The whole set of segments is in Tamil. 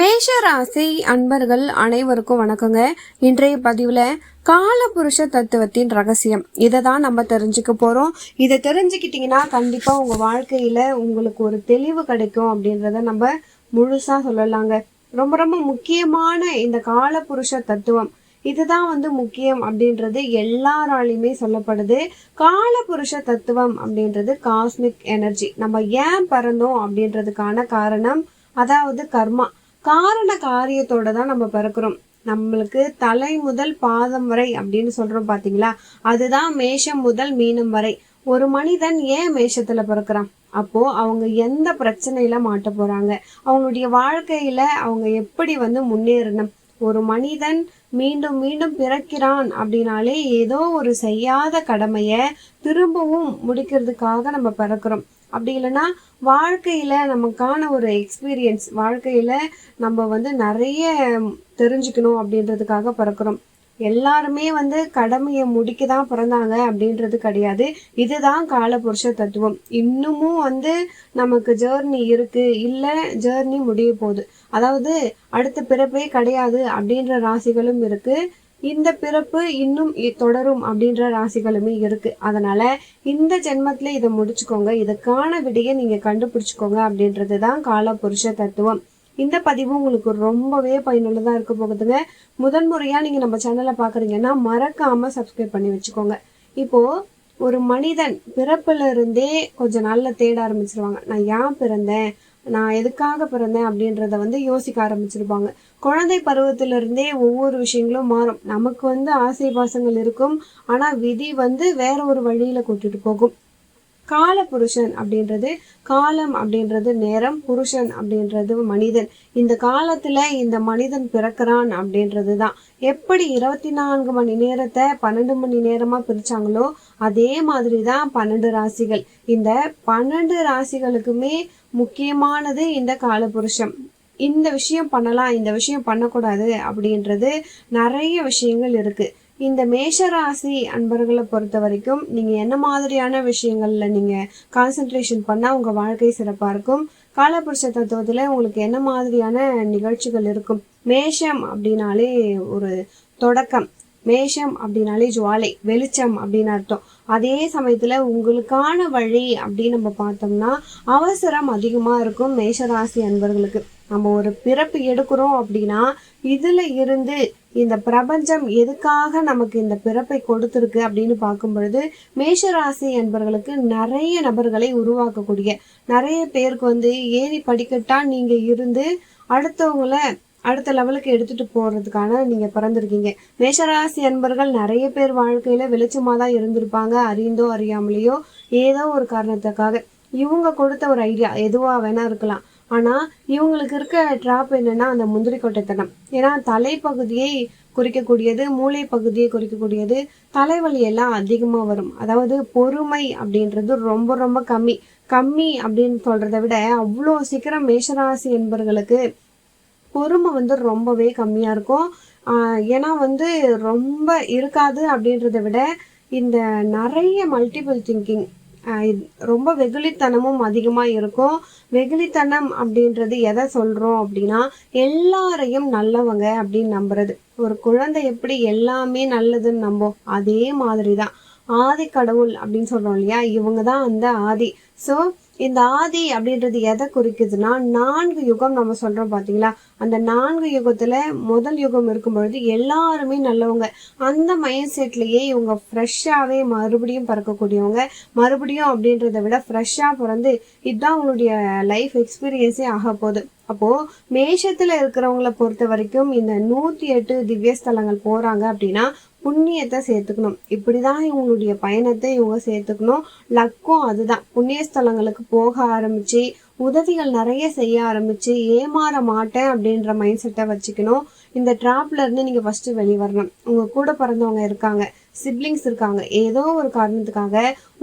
மேஷ ராசி அன்பர்கள் அனைவருக்கும் வணக்கங்க. இன்றைய பதிவில் காலபுருஷ தத்துவத்தின் ரகசியம். இதை தான் நம்ம தெரிஞ்சுக்க போகிறோம் இதை தெரிஞ்சுக்கிட்டிங்கன்னா கண்டிப்பாக உங்கள் வாழ்க்கையில் உங்களுக்கு ஒரு தெளிவு கிடைக்கும் அப்படின்றத நம்ம முழுசாக சொல்லலாங்க. ரொம்ப ரொம்ப முக்கியமான இந்த காலபுருஷ தத்துவம். இதுதான் வந்து முக்கியம் அப்படின்றது எல்லாராலையுமே சொல்லப்படுது. காலபுருஷ தத்துவம் அப்படின்றது காஸ்மிக் எனர்ஜி நம்ம ஏன் பிறந்தோம் அப்படின்றதுக்கான காரணம் அதாவது கர்மா. காரண காரியத்தோட தான் நம்ம பிறக்கிறோம். நம்மளுக்கு தலை முதல் பாதம் வரை அப்படின்னு சொல்றோம் பாத்தீங்களா? அதுதான் மேஷம் முதல் மீனம் வரை. ஒரு மனிதன் ஏன் மேஷத்துல பிறக்கிறான்? அப்போ அவங்க எந்த பிரச்சனையில மாட்ட போறாங்க? அவங்களுடைய வாழ்க்கையில அவங்க எப்படி வந்து முன்னேறணும்? ஒரு மனிதன் மீண்டும் மீண்டும் பிறக்கிறான் அப்படின்னாலே ஏதோ ஒரு செய்யாத கடமைய திரும்பவும் முடிக்கிறதுக்காக நம்ம பிறக்கிறோம். அப்படி இல்லைன்னா வாழ்க்கையில நமக்கான ஒரு எக்ஸ்பீரியன்ஸ் வாழ்க்கையில நம்ம வந்து நிறைய தெரிஞ்சுக்கணும் அப்படின்றதுக்காக பிறக்கிறோம். எல்லாருமே வந்து கடமையை முடிக்க தான் பிறந்தாங்க அப்படின்றது கிடையாது. இதுதான் காலபுருஷ தத்துவம். இன்னமும் வந்து நமக்கு ஜேர்னி இருக்கு. இல்லை ஜேர்னி முடிய போகுது. அதாவது அடுத்த பிறப்பே கிடையாது அப்படின்ற ராசிகளும் இருக்குது இந்த பிறப்பு இன்னும் தொடரும் அப்படின்ற ராசிகளுமே இருக்கு. அதனால இந்த ஜென்மத்துல இதை முடிச்சுக்கோங்க. இதுக்கான விடையை நீங்க கண்டுபிடிச்சுக்கோங்க அப்படின்றது தான் கால புருஷ தத்துவம். இந்த பதிவு உங்களுக்கு ரொம்பவே பயனுள்ளதா இருக்க போகுதுங்க. முதன்முறையா நீங்க நம்ம சேனலை பாக்குறீங்கன்னா மறக்காம சப்ஸ்கிரைப் பண்ணி வச்சுக்கோங்க. இப்போ ஒரு மனிதன் பிறப்புல இருந்தே கொஞ்ச நாள்ல தேட ஆரம்பிச்சிருவாங்க. நான் ஏன் பிறந்தேன்? நான் எதுக்காக பிறந்தேன் அப்படின்றத வந்து யோசிக்க ஆரம்பிச்சிருப்பாங்க. குழந்தை பருவத்திலிருந்தே ஒவ்வொரு விஷயங்களும் மாறும். நமக்கு வந்து ஆசை பாசங்கள் இருக்கும். ஆனா விதி வந்து வேற ஒரு வழியில கூட்டிட்டு போகும். கால புருஷன் அப்படின்றது காலம் அப்படின்றது நேரம் புருஷன் அப்படின்றது மனிதன். இந்த காலத்துல இந்த மனிதன் பிறக்கிறான் அப்படின்றது தான் எப்படி இருபத்தி நான்கு மணி நேரத்தை பன்னெண்டு மணி நேரமா பிரிச்சாங்களோ அதே மாதிரி தான் பன்னெண்டு ராசிகள். இந்த பன்னெண்டு ராசிகளுக்குமே முக்கியமானது இந்த காலபுருஷம். இந்த விஷயம் பண்ணலாம் இந்த விஷயம் பண்ணக்கூடாது அப்படின்றது நிறைய விஷயங்கள் இருக்கு. இந்த மேஷராசி அன்பர்களை பொறுத்த வரைக்கும் நீங்க என்ன மாதிரியான விஷயங்கள்ல நீங்க கான்சென்ட்ரேஷன் பண்ணா உங்க வாழ்க்கை சிறப்பா இருக்கும்? காலபுருஷ தத்துவத்துல உங்களுக்கு என்ன மாதிரியான நிகழ்ச்சிகள் இருக்கும்? மேஷம் அப்படின்னாலே ஒரு தொடக்கம். மேஷம் அப்படின்னாலே ஜுவாலை வெளிச்சம் அப்படின்னு அர்த்தம். அதே சமயத்துல உங்களுக்கான வழி அப்படின்னு நம்ம பார்த்தோம்னா அவசரம் அதிகமா இருக்கும் மேஷராசி அன்பர்களுக்கு. நம்ம ஒரு பிறப்பு எடுக்கிறோம் அப்படின்னா இதுல இருந்து இந்த பிரபஞ்சம் எதுக்காக நமக்கு இந்த பிறப்பை கொடுத்துருக்கு அப்படின்னு பார்க்கும் பொழுது மேஷராசி என்பவர்களுக்கு நிறைய நபர்களை உருவாக்கக்கூடிய நிறைய பேருக்கு வந்து ஏறி படிக்கட்டா நீங்க இருந்து அடுத்தவங்கள அடுத்த லெவலுக்கு எடுத்துட்டு போறதுக்கான நீங்க பிறந்திருக்கீங்க. மேஷராசி அன்பர்கள் நிறைய பேர் வாழ்க்கையில வெளிச்சமா தான் இருந்திருப்பாங்க அறிந்தோ அறியாமலேயோ ஏதோ ஒரு காரணத்துக்காக. இவங்க கொடுத்த ஒரு ஐடியா எதுவா வேணா இருக்கலாம். ஆனால் இவங்களுக்கு இருக்க ட்ராப் என்னென்னா அந்த முந்திரி கொட்டைத்தனம். ஏன்னா தலைப்பகுதியை குறிக்கக்கூடியது மூளை பகுதியை குறிக்கக்கூடியது தலைவலி எல்லாம் அதிகமாக வரும். அதாவது பொறுமை அப்படின்றது ரொம்ப ரொம்ப கம்மி. கம்மி அப்படின்னு சொல்கிறத விட அவ்வளோ சீக்கிரம் மேஷராசி என்பவர்களுக்கு பொறுமை வந்து ரொம்பவே கம்மியாக இருக்கும். ஏன்னா வந்து ரொம்ப இருக்காது அப்படின்றத விட இந்த நிறைய மல்டிபிள் திங்கிங் ரொம்ப வெகுளித்தனமும் அதிகமா இருக்கும். வெகுளித்தனம் அப்படின்றது எதை சொல்றோம் அப்படின்னா எல்லாரையும் நல்லவங்க அப்படின்னு நம்புறது. ஒரு குழந்தை எப்படி எல்லாமே நல்லதுன்னு நம்போ அதே மாதிரி தான் ஆதி கடவுள் அப்படின்னு சொல்றோம் இல்லையா? இவங்க தான் அந்த ஆதி. ஸோ இந்த ஆதி அப்படின்றது எதை குறிக்குதுன்னா நான்கு யுகம் நம்ம சொல்றோம் பாத்தீங்களா? அந்த நான்கு யுகத்துல முதல் யுகம் இருக்கும் பொழுது எல்லாருமே நல்லவங்க. அந்த மைண்ட் செட்லயே இவங்க ஃப்ரெஷ்ஷாவே மறுபடியும் பிறக்கக்கூடியவங்க. மறுபடியும் அப்படின்றத விட ஃப்ரெஷ்ஷா பிறந்து இதுதான் அவங்களுடைய லைஃப் எக்ஸ்பீரியன்ஸே ஆக போகுது. அப்போ மேஷத்துல இருக்கிறவங்கள பொறுத்த வரைக்கும் இந்த நூத்தி எட்டு திவ்ய ஸ்தலங்கள் போறாங்க அப்படின்னா புண்ணியத்தை சேர்த்துக்கணும். இப்படி தான் இவங்களுடைய பயணத்தை இவங்க சேர்த்துக்கணும். லக்கும் அதுதான். புண்ணிய ஸ்தலங்களுக்கு போக ஆரம்பிச்சு உதவிகள் நிறைய செய்ய ஆரம்பிச்சு ஏமாற மாட்டேன் அப்படின்ற மைண்ட் செட்டை வச்சுக்கணும். இந்த ட்ராப்ல இருந்து நீங்க ஃபர்ஸ்ட் வெளியே வரணும் உங்க கூட பிறந்தவங்க இருக்காங்க சிப்ளிங்ஸ் இருக்காங்க ஏதோ ஒரு காரணத்துக்காக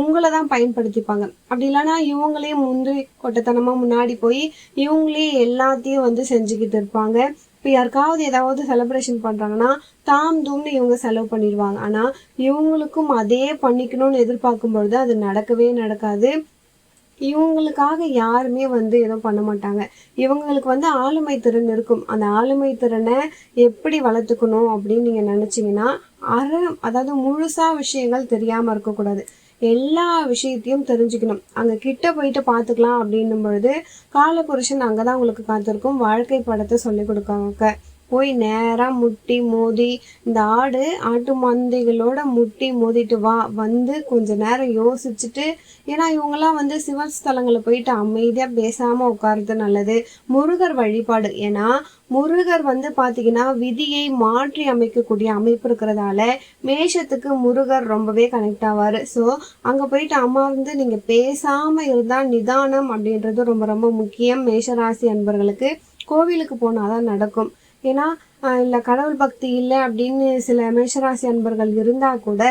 உங்களை தான் பயன்படுத்திப்பாங்க. அப்படி இல்லைன்னா இவங்களே முந்திரி கொட்டத்தனமா முன்னாடி போய் இவங்களே எல்லாத்தையும் வந்து செஞ்சுக்கிட்டு இருப்பாங்க. இப்போ யாருக்காவது ஏதாவது செலிப்ரேஷன் பண்றாங்கன்னா தாம் தூம்னு இவங்க செலவு பண்ணிடுவாங்க. ஆனா இவங்களுக்கும் அதே பண்ணிக்கணும்னு எதிர்பார்க்கும் பொழுது அது நடக்கவே நடக்காது. இவங்களுக்காக யாருமே வந்து எதுவும் பண்ண மாட்டாங்க. இவங்களுக்கு வந்து ஆளுமை திறன் இருக்கும். அந்த ஆளுமை திறனை எப்படி வளர்த்துக்கணும் அப்படின்னு நீங்கள் நினச்சிங்கன்னா அற அதாவது முழுசாக விஷயங்கள் தெரியாமல் இருக்கக்கூடாது. எல்லா விஷயத்தையும் தெரிஞ்சுக்கணும். அங்கே கிட்ட போயிட்டு பார்த்துக்கலாம் அப்படின்னும் பொழுது காலபுருஷன் அங்கே தான் உங்களுக்கு காத்திருக்கும். வாழ்க்கை படத்தை சொல்லிக் கொடுக்காங்க போய் நேராக முட்டி மோதி இந்த ஆடு ஆட்டு மந்தைகளோட முட்டி மோதிட்டு வா. வந்து கொஞ்ச நேரம் யோசிச்சுட்டு ஏன்னா இவங்கெல்லாம் வந்து சிவஸ்தலங்களில் போயிட்டு அமைதியாக பேசாமல் உட்காருறது நல்லது. முருகர் வழிபாடு. ஏன்னா முருகர் வந்து பார்த்தீங்கன்னா விதியை மாற்றி அமைக்கக்கூடிய அமைப்பு இருக்கிறதால மேஷத்துக்கு முருகர் ரொம்பவே கனெக்ட் ஆவார். ஸோ அங்கே போயிட்டு அமர்ந்து நீங்கள் பேசாமல் இருந்தால் நிதானம் அப்படின்றது ரொம்ப ரொம்ப முக்கியம். மேஷராசி அன்பர்களுக்கு கோவிலுக்கு போனால் தான் நடக்கும். ஏன்னா இல்லை கடவுள் பக்தி இல்லை அப்படின்னு சில மேஷராசி அன்பர்கள் இருந்தால் கூட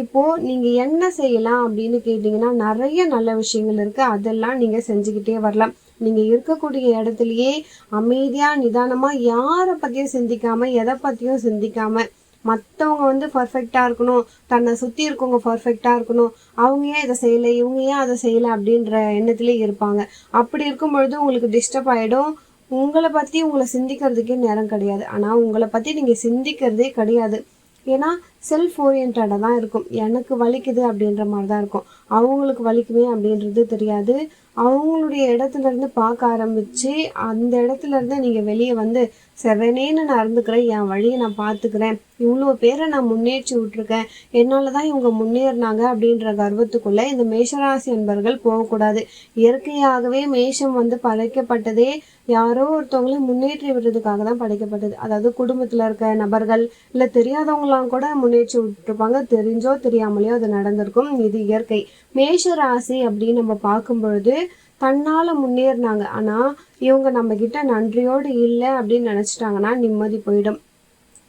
இப்போது நீங்கள் என்ன செய்யலாம் அப்படின்னு கேட்டிங்கன்னா நிறைய நல்ல விஷயங்கள் இருக்குது அதெல்லாம் நீங்கள் செஞ்சுக்கிட்டே வரலாம். நீங்கள் இருக்கக்கூடிய இடத்துலையே அமைதியாக நிதானமாக யாரை பற்றியும் சிந்திக்காமல் எதை பற்றியும் சிந்திக்காமல் மற்றவங்க வந்து பர்ஃபெக்டாக இருக்கணும். தன்னை சுற்றி இருக்கவங்க பர்ஃபெக்டாக இருக்கணும். அவங்க ஏன் இதை செய்யலை? இவங்க ஏன் அதை செய்யலை? அப்படின்ற எண்ணத்துலேயே இருப்பாங்க. அப்படி இருக்கும் பொழுது உங்களுக்கு டிஸ்டர்ப் ஆகிடும் உங்களை பற்றி உங்களை சிந்திக்கிறதுக்கே நேரம் கிடையாது. ஆனால் உங்களை பற்றி நீங்கள் சிந்திக்கிறதே கிடையாது. ஏன்னா செல்ஃப் ஓரியன்டாக தான் இருக்கும். எனக்கு வலிக்குது அப்படின்ற மாதிரி தான் இருக்கும். அவங்களுக்கு வலிக்குமே அப்படின்றது தெரியாது. அவங்களுடைய இடத்துல இருந்து பார்க்க ஆரம்பித்து அந்த இடத்துல இருந்து நீங்கள் வெளியே வந்து செவனேன்னு நான் இருந்துக்கிறேன் என் வழியை நான் பார்த்துக்கிறேன். இவ்வளோ பேரை நான் முன்னேற்றி விட்ருக்கேன் என்னால் தான் இவங்க முன்னேறினாங்க அப்படின்ற கர்வத்துக்குள்ளே இந்த மேஷராசி என்பர்கள் போகக்கூடாது. இயற்கையாகவே மேஷம் வந்து படைக்கப்பட்டதே யாரோ ஒருத்தவங்களை முன்னேற்றி விடுறதுக்காக தான் படைக்கப்பட்டது. அதாவது குடும்பத்தில் இருக்க நபர்கள் இல்லை தெரியாதவங்களாம் கூட முன்னேற்றி விட்டுருப்பாங்க. தெரிஞ்சோ தெரியாமலையோ அது நடந்திருக்கும். இது இயற்கை. மேஷ ராசி அப்படின்னு நம்ம பார்க்கும் பொழுது தன்னால் முன்னேறினாங்க. ஆனால் இவங்க நம்ம நன்றியோடு இல்லை அப்படின்னு நினச்சிட்டாங்கன்னா நிம்மதி போயிடும்.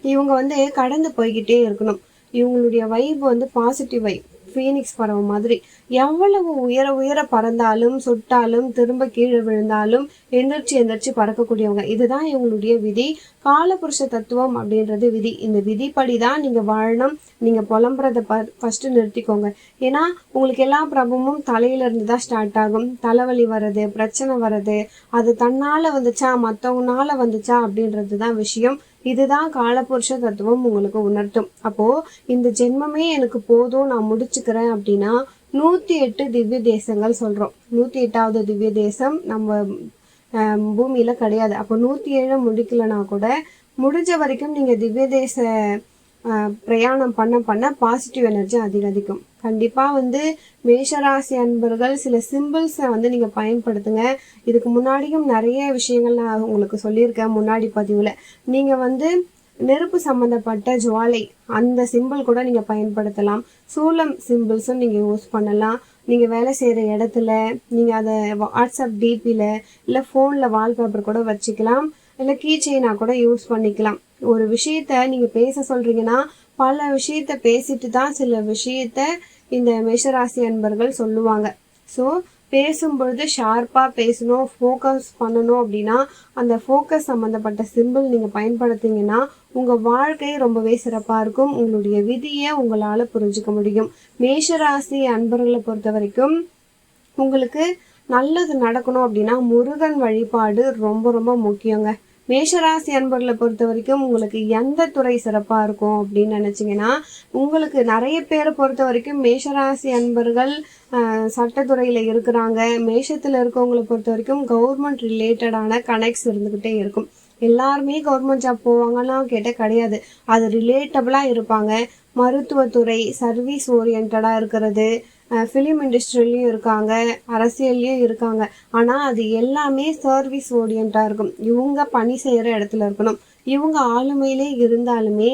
இவங்க வந்து கடந்து போய்கிட்டே இருக்கணும். இவங்களுடைய வைப் வந்து பாசிட்டிவ் வைப் ஃபீனிக்ஸ் பறவை மாதிரி. எவ்வளவு உயர உயர பறந்தாலும் சுட்டாலும் திரும்ப கீழே விழுந்தாலும் எந்திரிச்சு எந்திரிச்சு பறக்கக்கூடியவங்க. இதுதான் இவங்களுடைய விதி. காலபுருஷ தத்துவம் அப்படின்றது விதி. இந்த விதிப்படி தான் நீங்கள் வாழணும். நீங்கள் புலம்புறதை ப ஃபஸ்ட்டு நிறுத்திக்கோங்க. ஏன்னா உங்களுக்கு எல்லா பிரபமும் தலையிலேருந்து தான் ஸ்டார்ட் ஆகும். தலைவலி வர்றது பிரச்சனை வர்றது அது தன்னால் வந்துச்சா மற்றவங்கனால வந்துச்சா அப்படின்றது தான் விஷயம். இதுதான் காலபுருஷ தத்துவம் உங்களுக்கு உணர்த்தும். அப்போ இந்த ஜென்மமே எனக்கு போதும் நான் முடிச்சுக்கிறேன் அப்படின்னா நூத்தி எட்டு திவ்ய தேசங்கள் சொல்றோம். நூத்தி எட்டாவது திவ்ய தேசம் நம்ம பூமியில கிடையாது. அப்போ நூத்தி ஏழு முடிக்கலனா கூட முடிஞ்ச வரைக்கும் நீங்க திவ்ய தேச பிரயாணம் பண்ண பண்ண பாசிட்டிவ் எனர்ஜி அதிகரிக்கும். கண்டிப்பாக வந்து மேஷராசி அன்பர்கள் சில சிம்பிள்ஸை வந்து நீங்கள் பயன்படுத்துங்க. இதுக்கு முன்னாடியும் நிறைய விஷயங்கள் நான் உங்களுக்கு சொல்லியிருக்கேன் முன்னாடி பதிவில். நீங்கள் வந்து நெருப்பு சம்மந்தப்பட்ட ஜுவாலை அந்த சிம்பிள் கூட நீங்கள் பயன்படுத்தலாம். சூலம் சிம்பிள்ஸும் நீங்கள் யூஸ் பண்ணலாம். நீங்கள் வேலை செய்கிற இடத்துல நீங்கள் அதை வாட்ஸ்அப் டிபியில் இல்லை ஃபோனில் வால்பேப்பர் கூட வச்சுக்கலாம். இல்லை கீ செயினாக கூட யூஸ் பண்ணிக்கலாம். ஒரு விஷயத்த நீங்கள் பேச சொல்கிறீங்கன்னா பல விஷயத்த பேசிட்டு தான் சில விஷயத்த இந்த மேஷராசி அன்பர்கள் சொல்லுவாங்க. ஸோ பேசும்பொழுது ஷார்ப்பாக பேசணும் ஃபோக்கஸ் பண்ணணும் அப்படின்னா அந்த ஃபோக்கஸ் சம்மந்தப்பட்ட சிம்பிள் நீங்கள் பயன்படுத்திங்கன்னா உங்கள் வாழ்க்கை ரொம்பவே சிறப்பாக இருக்கும். உங்களுடைய விதியை உங்களால் புரிஞ்சுக்க முடியும். மேஷராசி அன்பர்களை பொறுத்த வரைக்கும் உங்களுக்கு நல்லது நடக்கணும் அப்படின்னா முருகன் வழிபாடு ரொம்ப ரொம்ப முக்கியங்க. மேஷராசி அன்பர்களை பொறுத்த வரைக்கும் உங்களுக்கு எந்த துறை சிறப்பாக இருக்கும் அப்படின்னு நினச்சிங்கன்னா உங்களுக்கு நிறைய பேரை பொறுத்த வரைக்கும் மேஷராசி அன்பர்கள் சட்டத்துறையில் இருக்கிறாங்க. மேஷத்தில் இருக்கவங்களை பொறுத்த வரைக்கும் கவர்மெண்ட் ரிலேட்டடான கனெக்ட்ஸ் இருந்துக்கிட்டே இருக்கும். எல்லாருமே கவர்மெண்ட் ஜாப் போவாங்கன்னா கேட்டால் கிடையாது. அது ரிலேட்டபிளாக இருப்பாங்க. மருத்துவத்துறை சர்வீஸ் ஓரியன்டாக இருக்கிறது. ஃபிலிம் இண்டஸ்ட்ரிலையும் இருக்காங்க அரசியல்லையும் இருக்காங்க. ஆனால் அது எல்லாமே சர்வீஸ் ஓரியண்டாக இருக்கும். இவங்க பணி செய்கிற இடத்துல இருக்கணும். இவங்க ஆளுமையிலே இருந்தாலுமே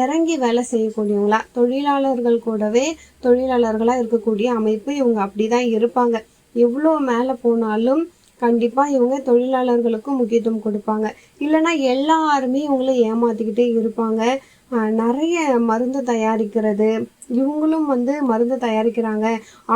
இறங்கி வேலை செய்யக்கூடியவங்களா தொழிலாளர்கள் கூடவே தொழிலாளர்களாக இருக்கக்கூடிய அமைப்பு இவங்க அப்படி தான் இருப்பாங்க. எவ்வளோ மேலே போனாலும் கண்டிப்பாக இவங்க தொழிலாளர்களுக்கும் முக்கியத்துவம் கொடுப்பாங்க. இல்லைன்னா எல்லாருமே இவங்கள ஏமாற்றிக்கிட்டே இருப்பாங்க. நிறைய மருந்து தயாரிக்கிறது. இவங்களும் வந்து மருந்து தயாரிக்கிறாங்க.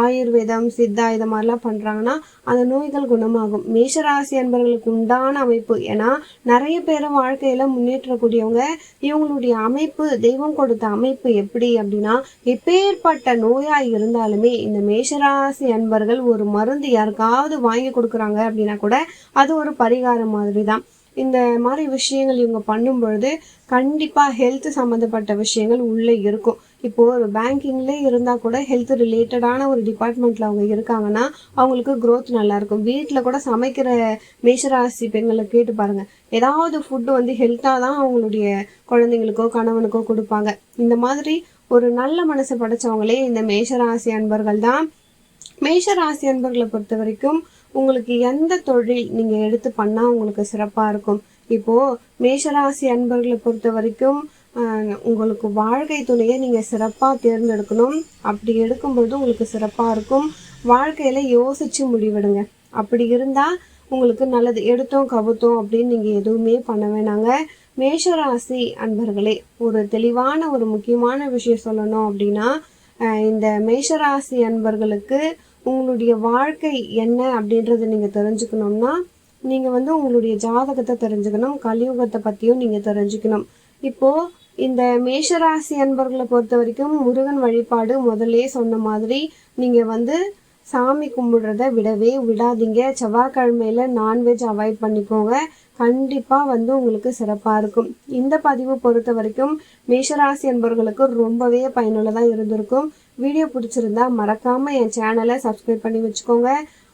ஆயுர்வேதம் சித்தா இது மாதிரிலாம் பண்ணுறாங்கன்னா அந்த நோய்கள் குணமாகும். மேஷராசி அன்பர்களுக்கு உண்டான அமைப்பு. ஏன்னா நிறைய பேர் வாழ்க்கையில் முன்னேற்றக்கூடியவங்க. இவங்களுடைய அமைப்பு தெய்வம் கொடுத்த அமைப்பு எப்படி அப்படின்னா எப்பேற்பட்ட நோயாக இருந்தாலுமே இந்த மேஷராசி அன்பர்கள் ஒரு மருந்து யாருக்காவது வாங்கி கொடுக்குறாங்க அப்படின்னா கூட அது ஒரு பரிகாரம் மாதிரி தான் இந்த மாதிரி விஷயங்கள் இவங்க பண்ணும் பொழுது கண்டிப்பாக ஹெல்த் சம்மந்தப்பட்ட விஷயங்கள் உள்ளே இருக்கும். இப்போது ஒரு பேங்கிங்லேயே இருந்தால் கூட ஹெல்த் ரிலேட்டடான ஒரு டிபார்ட்மெண்ட்டில் அவங்க இருக்காங்கன்னா அவங்களுக்கு க்ரோத் நல்லாயிருக்கும் வீட்டில் கூட சமைக்கிற மேஷராசி பெண்களை கேட்டு பாருங்கள் ஏதாவது ஃபுட்டு வந்து ஹெல்த்தாக தான் அவங்களுடைய குழந்தைங்களுக்கோ கணவனுக்கோ கொடுப்பாங்க. இந்த மாதிரி ஒரு நல்ல மனசு படைச்சவங்களே இந்த மேஷராசி அன்பர்கள் தான். மேஷ ராசி அன்பர்களை பொறுத்த வரைக்கும் உங்களுக்கு எந்த தொழில் நீங்க எடுத்து பண்ணா உங்களுக்கு சிறப்பா இருக்கும்? இப்போ மேஷராசி அன்பர்களை பொறுத்த வரைக்கும் உங்களுக்கு வாழ்க்கை துணையை நீங்க சிறப்பா தேர்ந்தெடுக்கணும். அப்படி எடுக்கும்போது உங்களுக்கு சிறப்பா இருக்கும். வாழ்க்கையில யோசிச்சு முடிவெடுங்க. அப்படி இருந்தா உங்களுக்கு நல்லது. எடுத்தோம் கவுத்தோம் அப்படின்னு நீங்க எதுவுமே பண்ண வேணாங்க. மேஷராசி அன்பர்களே ஒரு தெளிவான ஒரு முக்கியமான விஷயம் சொல்லணும் அப்படின்னா இந்த மேஷராசி அன்பர்களுக்கு உங்களுடைய வாழ்க்கை என்ன அப்படின்றத நீங்கள் தெரிஞ்சுக்கணும்னா நீங்கள் வந்து உங்களுடைய ஜாதகத்தை தெரிஞ்சுக்கணும் கலியுகத்தை பற்றியும் நீங்கள் தெரிஞ்சுக்கணும். இப்போது இந்த மேஷராசி அன்பர்களை பொறுத்த வரைக்கும் முருகன் வழிபாடு முதல்லே சொன்ன மாதிரி நீங்கள் வந்து சாமி கும்பிடுறத விடவே விடாதீங்க. செவ்வாய்க்கிழமையில நான்வெஜ் அவாய்ட் பண்ணிக்கோங்க. கண்டிப்பாக வந்து உங்களுக்கு சிறப்பாக இருக்கும். இந்த பதிவு பொறுத்த வரைக்கும் மேஷராசி என்பவர்களுக்கு ரொம்பவே பயனுள்ளதாக இருந்திருக்கும். வீடியோ பிடிச்சிருந்தா மறக்காமல் என் சேனலை சப்ஸ்கிரைப் பண்ணி வச்சுக்கோங்க.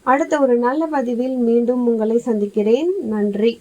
அடுத்த ஒரு நல்ல பதிவில் மீண்டும் உங்களை சந்திக்கிறேன். நன்றி.